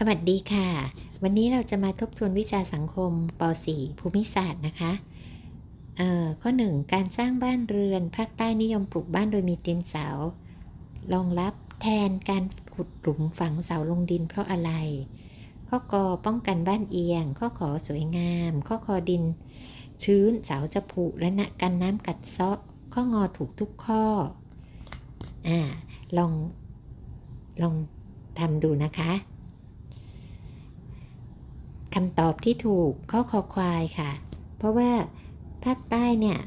สวัสดีค่ะ วันนี้เราจะมาทบทวนวิชาสังคมป .4 ภูมิศาสตร์นะคะเอ่อข้อ 1 การสร้างบ้านเรือน ภาคใต้นิยมปลูกบ้านโดยมีตีนเสารองรับแทนการขุดหลุมฝังเสาลงดินเพราะอะไร ข้อกอป้องกันบ้านเอียง ข้อขอสวยงาม ข้อคอดิน ชื้นเสาจะผุและนะกันน้ำกัดเซาะ ข้องอถูกทุกข้ออ่าลองลองทำดูนะคะ คำตอบที่ถูกข้อคอควายค่ะ เพราะว่าภาคใต้เนี่ย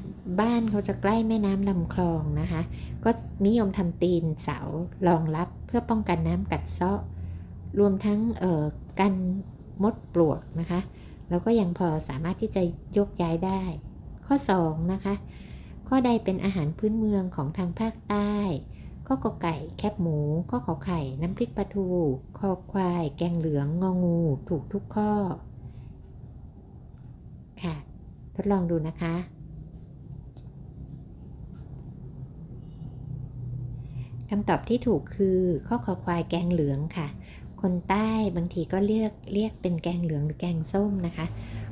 บ้านเขาจะใกล้แม่น้ำลำคลองนะคะ ก็นิยมทำตีนเสารองรับเพื่อป้องกันน้ำกัดเซาะ รวมทั้งเอ่อกันมดปลวกนะคะ แล้วก็ยังพอสามารถที่จะยกย้ายได้ ข้อ 2 นะคะ ข้อใดเป็นอาหารพื้นเมืองของทางภาคใต้ ข้อกอไก่แคบหมูข้อขอไข่น้ำพริกปลาทูคอควาย แกงเหลืองงองู ถูกทุกข้อ ค่ะ ทดลองดูนะคะ คำตอบที่ถูกคือข้อคอควายแกงเหลืองค่ะ คนใต้บางทีก็เรียกเรียกเป็นแกงเหลืองหรือแกงส้มนะคะ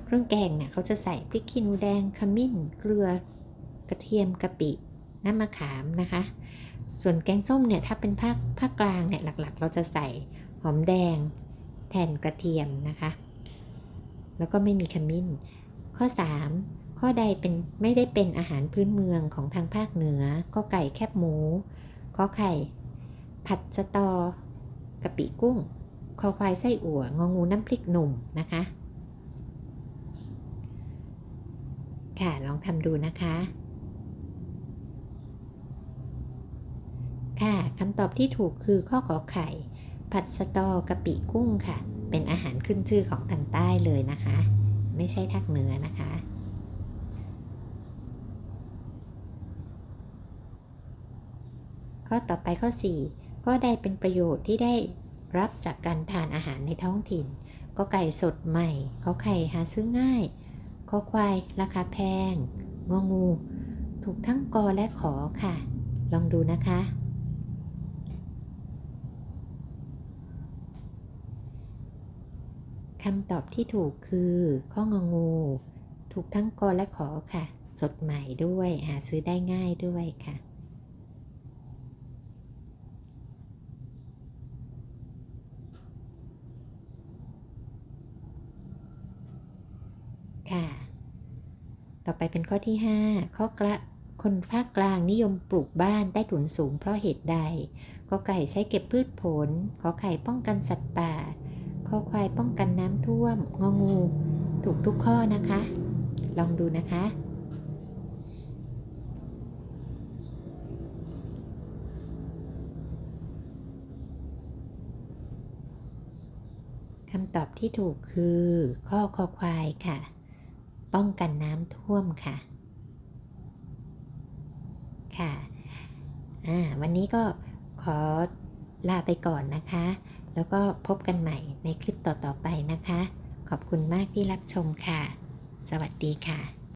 เครื่องแกงเนี่ยเขาจะใส่พริกขี้หนูแดงขมิ้น เกลือกระเทียมกะปิ น้ำมะขามนะคะ ส่วนแกงส้มเนี่ยถ้าเป็นภาคภาคกลางเนี่ยหลักๆ เราจะใส่หอมแดง แทนกระเทียมนะคะ แล้วก็ไม่มีขมิ้น ข้อ 3 ข้อใดเป็นไม่ได้เป็นอาหารพื้นเมืองของทางภาคเหนือ ก็ไก่แคบหมูข้อไข่ ผัดสะตอกะปิกุ้งคอควายไส้อั่วงองูน้ำพริกหนุ่มนะคะ ค่ะ ลองทำดูนะคะ คำตอบที่ถูกคือข้อขอไข่ ผัดสตอกะปิกุ้งค่ะ เป็นอาหารขึ้นชื่อของทางใต้เลยนะคะ ไม่ใช่ทางเหนือนะคะ ข้อต่อไปข้อ 4 ก็ได้เป็นประโยชน์ที่ได้รับจากการทานอาหารในท้องถิ่น ก็ไก่สดใหม่ข้อไข่หาซื้อง่ายข้อควายราคาแพง งองู ถูกทั้งกอและขอค่ะ ลองดูนะคะ คำตอบที่ถูกคือข้ององู ถูกทั้งกอและขอค่ะ สดใหม่ด้วยหาซื้อได้ง่ายด้วยค่ะ ค่ะ ต่อไปเป็นข้อที่ 5 ข้อกระคนภาคกลางนิยมปลูกบ้านใต้ถุนสูงเพราะเหตุใด ก็ไก่ใช้เก็บพืชผล ขอไข่ป้องกันสัตว์ป่า ข้อควายป้องกันน้ำท่วม งองู ถูกทุกข้อนะคะ ลองดูนะคะ คำตอบที่ถูกคือ ข้อคอควายค่ะ ป้องกันน้ำท่วมค่ะ ค่ะ อ่า วันนี้ก็ขอลาไปก่อนนะคะ แล้วก็พบกันใหม่ในคลิปต่อๆไปนะคะ ขอบคุณมากที่รับชมค่ะ สวัสดีค่ะ